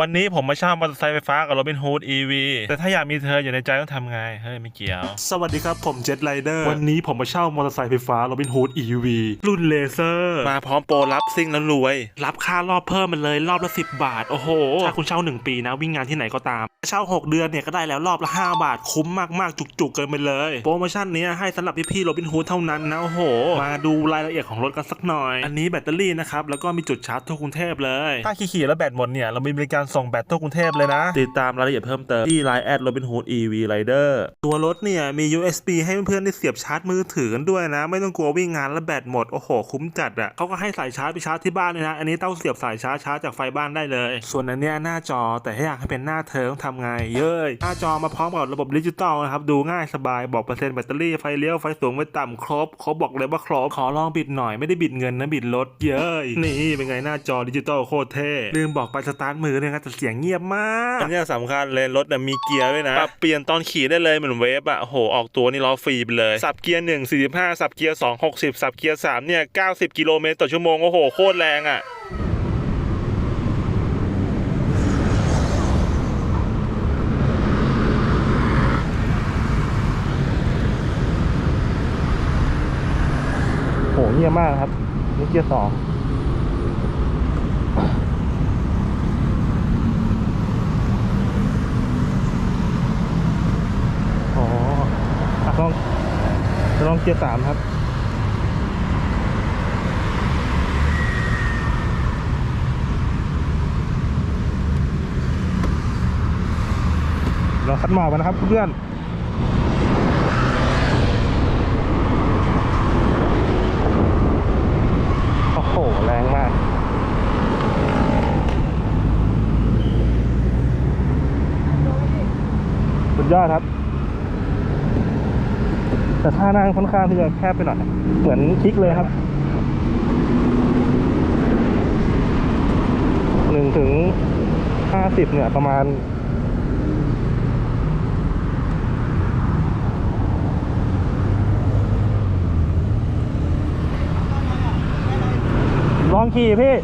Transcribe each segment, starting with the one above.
วันนี้ผมมาเช่ามอเตอร์ไซค์ไฟฟ้ากับโรบินฮูด EV แต่ถ้าอยากมีเธออยู่ในใจต้องทำไง เฮ้ย ไม่เกี่ยว สวัสดีครับผมเจ็ตไรเดอร์วันนี้ผมมาเช่ามอเตอร์ไซค์ไฟฟ้า Robin Hood EV รุ่นเลเซอร์ มาพร้อมโปรรับซิ่งแล้วรวย รับค่ารอบเพิ่มมันเลยรอบละ 10 บาท โอ้โห ถ้าคุณเช่า 1 ปีนะ วิ่งงานที่ไหนก็ตาม เช่า 6 เดือนเนี่ยก็ได้แล้วรอบละ 5 บาท คุ้มมาก ๆ จุก ๆ เกินไปเลย โปรโมชั่นเนี้ยให้สำหรับพี่ๆโรบินฮูดเท่านั้นนะโอ้โหมาดูรายละเอียดของรถกันสักหน่อย อันนี้แบตเตอรี่นะครับแล้วก็มีจุดชาร์จทั่วกรุงเทพเลยถ้าขี่ๆแล้วแบตหมดเนี่ยเรามีบริการส่งแบตทั่วกรุงเทพเลยนะ ติดตามรายละเอียดเพิ่มเติมที่ Line แอด Robin Hood EV Rider ตัวรถเนี่ยมี USB ให้เพื่อนๆได้เสียบชาร์จมือถือกันด้วยนะ ไม่ต้องกลัววิ่งงานแล้วแบตหมด โอ้โห คุ้มจัดอะ่ะเขาก็ให้สายชาร์จไปชาร์จที่บ้านเลยนะ อันนี้เต้าเสียบสายชาร์จชาร์จจากไฟบ้านได้เลย ส่วนอันเนี้ยหน้าจอแต่ถ้าอยากให้เป็นหน้าเธอต้องทำไงเย้ยหน้าจอมาพร้อมกับระบบดิจิตอลนะครับดูง่ายสบายบอกเปอร์เซ็นต์แบตเตอรี่ไฟเลี้ยวไฟสูงไฟต่ำครบเขาบอกเลยว่าครบขอลองบิดหน่อยไม่ได้บิดเงินนะบิดรถเย้ยนี่เป็นไงหน้าจอดิจิตอลโคตรเท่ลืมบอกไปสตาร์ทมือเลยนะแต่เสียงเงียบมากอันเนี้ยสำคัญเลยรถน่ะมีเกียร์ด้วยนะ ปรับเปลี่ยนตอนขี่ได้เลยเหมือนเวฟอะโอ้โหออกตัวนี่ล้อฟรีไปเลย สับเกียร์หนึ่งสี่สิบห้าสับเกียร์สองหกสิบสับเกียร์สามเนี่ยเก้าสิบกิโลเมตรต่อชั่วโมงโอ้โหโคตรแรงอะโหเงียบมากครับนี่เกียร์สอง อ๋อ อะลองลองเกียร์สามครับเราคัดหมอกกันนะครับเพื่อนโอ้โห แรงมากสุดยอดครับ แต่ท่านั่งค่อนข้างที่จะแคบไปหน่อย เหมือนคลิกเลยครับหนึ่งถึงห้าสิบเนี่ยประมาณลองขี่พี่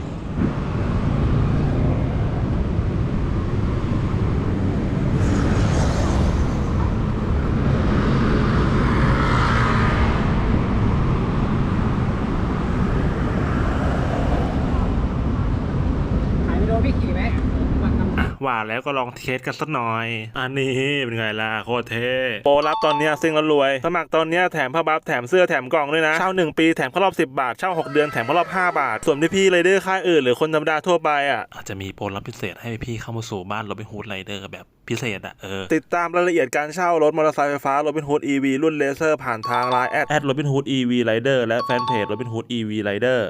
ขายไปโดนพี่ขี่ไหม วันทำอะว่าแล้วก็ลองเทสกันสักหน่อย อันนี้เป็นไงล่ะโคตรเท่โปรรับตอนเนี้ยซิ่งแล้วรวย สมัครตอนเนี้ยแถมผ้าบัฟแถมเสื้อแถมกล่องด้วยนะเช่า1ปีแถมเข้ารอบ 10 บาทเช่า 6 เดือนแถมเข้ารอบ 5 บาท ส่วนพี่พี่ไรเดอร์ค่ายอื่นหรือคนธรรมดาทั่วไปอะอาจจะมีโปรรับพิเศษให้พี่เข้ามาสู่บ้านโรบินฮูดไรเดอร์แบบพิเศษอะเออติดตามรายละเอียดการเช่ารถมอเตอร์ไซค์ไฟฟ้าโรบินฮูด EV รุ่นเลเซอร์ผ่านทางไลน์แอดแอดโรบินฮูด EV Rider และแฟนเพจโรบินฮูด EV Rider